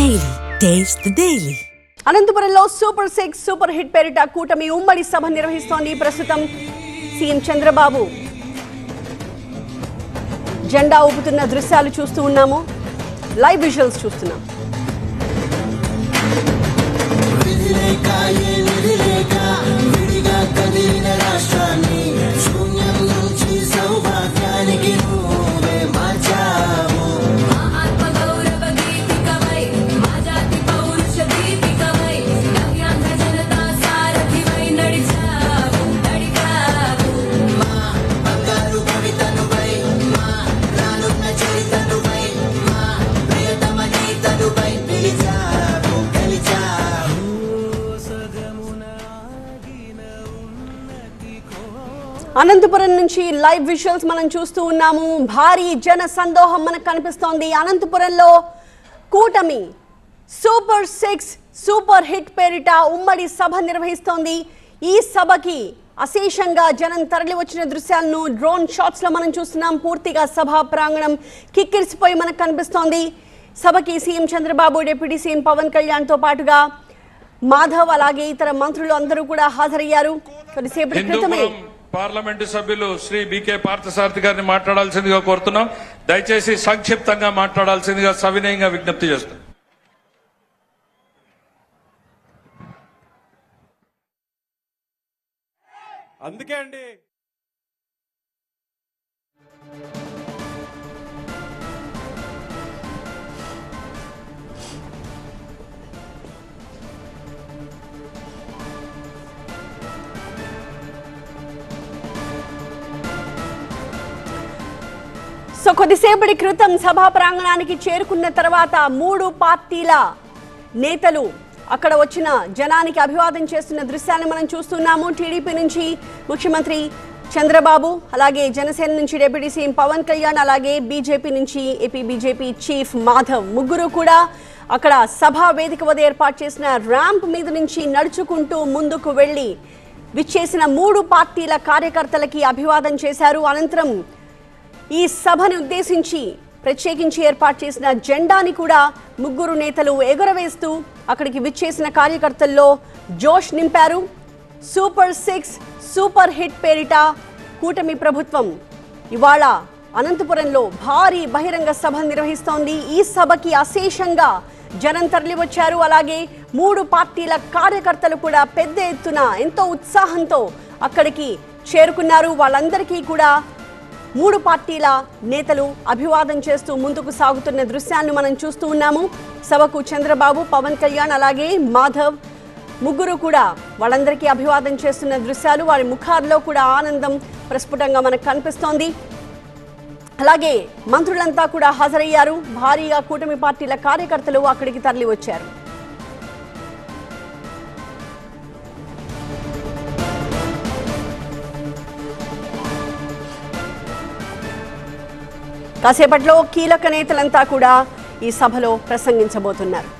Daily taste daily అనంతపురంలో super six super hit పేరిట కూటమి ఉమ్మడి సభ నిర్వహిస్తోంది ప్రస్తుతం సీఎం చంద్రబాబు. జెండా ఊపుతున్న దృశ్యాలు చూస్తూ ఉన్నాము. లైవ్ విజువల్స్ చూస్తున్నాం. అనంతపురం నుంచి లైవ్ విజువల్స్ మనం చూస్తూ ఉన్నాము. భారీ జన సందోహం మనకు కనిపిస్తోంది. అనంతపురంలో కూటమి సూపర్ సిక్స్ సూపర్ హిట్ పేరిట ఉమ్మడి సభ నిర్వహిస్తోంది. ఈ సభకి అశేషంగా జనం తరలి వచ్చిన దృశ్యాలను డ్రోన్ షాట్స్లో మనం చూస్తున్నాం. పూర్తిగా సభా ప్రాంగణం కిక్కిరిసిపోయి మనకు కనిపిస్తోంది. సభకి CM Chandrababu deputy CM Pawan కళ్యాణ్తో పాటుగా మాధవ్ అలాగే ఇతర మంత్రులు అందరూ కూడా హాజరయ్యారు. కొద్దిసేపటి క్రితమే పార్లమెంటు సభ్యులు శ్రీ బికే పార్థసారథి గారిని మాట్లాడాల్సిందిగా కోరుతున్నాం. దయచేసి సంక్షిప్తంగా మాట్లాడాల్సిందిగా సవినయంగా విజ్ఞప్తి చేస్తున్నాం. అందుకే అండి సో కొద్దిసేపటి క్రితం సభా ప్రాంగణానికి చేరుకున్న తర్వాత మూడు పార్టీల నేతలు అక్కడ వచ్చిన జనానికి అభివాదం చేస్తున్న దృశ్యాన్ని మనం చూస్తున్నాము. టీడీపీ నుంచి ముఖ్యమంత్రి చంద్రబాబు అలాగే జనసేన నుంచి డిప్యూటీ సీఎం పవన్ కళ్యాణ్ అలాగే బీజేపీ నుంచి ఏపీ బీజేపీ చీఫ్ మాధవ్ ముగ్గురు కూడా అక్కడ సభా వేదిక వద్ద ఏర్పాటు చేసిన ర్యాంప్ మీద నుంచి నడుచుకుంటూ ముందుకు వెళ్ళి విచ్చేసిన మూడు పార్టీల కార్యకర్తలకి అభివాదం చేశారు. అనంతరం ఈ సభను ఉద్దేశించి ప్రత్యేకించి ఏర్పాటు చేసిన జెండాని కూడా ముగ్గురు నేతలు ఎగురవేస్తూ అక్కడికి విచ్చేసిన కార్యకర్తల్లో జోష్ నింపారు. సూపర్ సిక్స్ సూపర్ హిట్ పేరిట కూటమి ప్రభుత్వం ఇవాళ అనంతపురంలో భారీ బహిరంగ సభ నిర్వహిస్తోంది. ఈ సభకి అశేషంగా జనం తరలివచ్చారు. అలాగే మూడు పార్టీల కార్యకర్తలు కూడా పెద్ద ఎత్తున ఎంతో ఉత్సాహంతో అక్కడికి చేరుకున్నారు. వాళ్ళందరికీ కూడా మూడు పార్టీల నేతలు అభివాదం చేస్తూ ముందుకు సాగుతున్న దృశ్యాన్ని మనం చూస్తూ ఉన్నాము. సభకు చంద్రబాబు పవన్ కళ్యాణ్ అలాగే మాధవ్ ముగ్గురు కూడా వాళ్ళందరికీ అభివాదం చేస్తున్న దృశ్యాలు. వారి ముఖాల్లో కూడా ఆనందం ప్రస్ఫుటంగా మనకు కనిపిస్తోంది. అలాగే మంత్రులంతా కూడా హాజరయ్యారు. భారీగా కూటమి పార్టీల కార్యకర్తలు అక్కడికి తరలి వచ్చారు కాసేపట్లో కీలక నేతలంతా కూడా ఈ సభలో ప్రసంగించబోతున్నారు.